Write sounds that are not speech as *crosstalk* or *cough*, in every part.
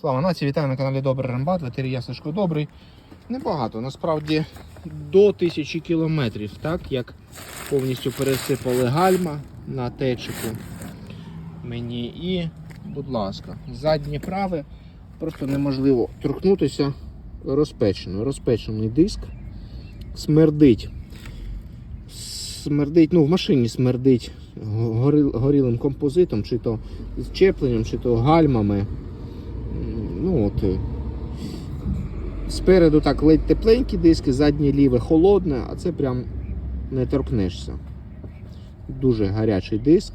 Слава нації, вітаю на каналі Добрий Рембат, ветері Ясишко Добрий. Небагато, насправді до тисячі кілометрів, так як повністю пересипали гальма на течику мені. І, будь ласка, заднє праве просто неможливо торкнутися розпечено. Розпечений диск смердить. Смердить, ну в машині смердить горілим композитом, чи то з чепленням, чи то гальмами. Ну от. е, Спереду так ледь тепленькі диски, заднє ліве холодне, а це прям не торкнешся. Дуже гарячий диск.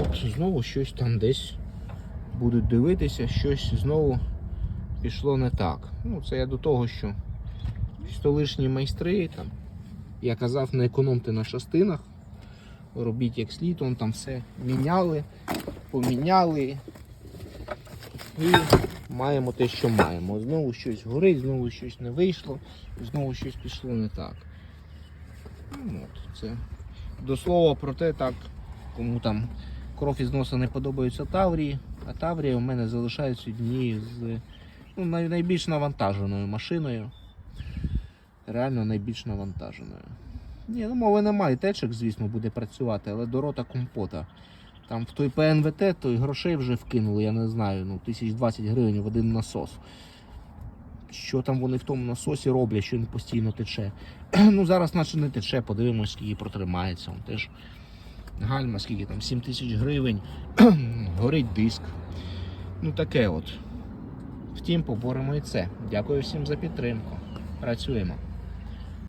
От, знову щось там десь будуть дивитися, щось знову пішло не так. Ну, це я до того, що столичні майстри, там, я казав, не економте на частинах, робіть як слід, он там все міняли, поміняли. І маємо те, що маємо. Знову щось горить, знову щось не вийшло, знову щось пішло не так. Ну, от, це до слова про те, так, кому там кров із носа не подобаються Таврії, а Таврія у мене залишається однією з ну, найбільш навантаженою машиною. Реально найбільш навантаженою. Ні, ну мови немає. Течик, звісно, буде працювати, але до рота компота. Там в той ПНВТ той грошей вже вкинули, я не знаю, ну, тисяч 20 гривень в один насос. Що там вони в тому насосі роблять, що він постійно тече. *clears throat* ну зараз наче не тече, подивимось, скільки протримається. Он теж гальма, скільки там, 7 тисяч гривень, *clears throat* горить диск. Ну таке от. Втім, поборемо і це. Дякую всім за підтримку. Працюємо.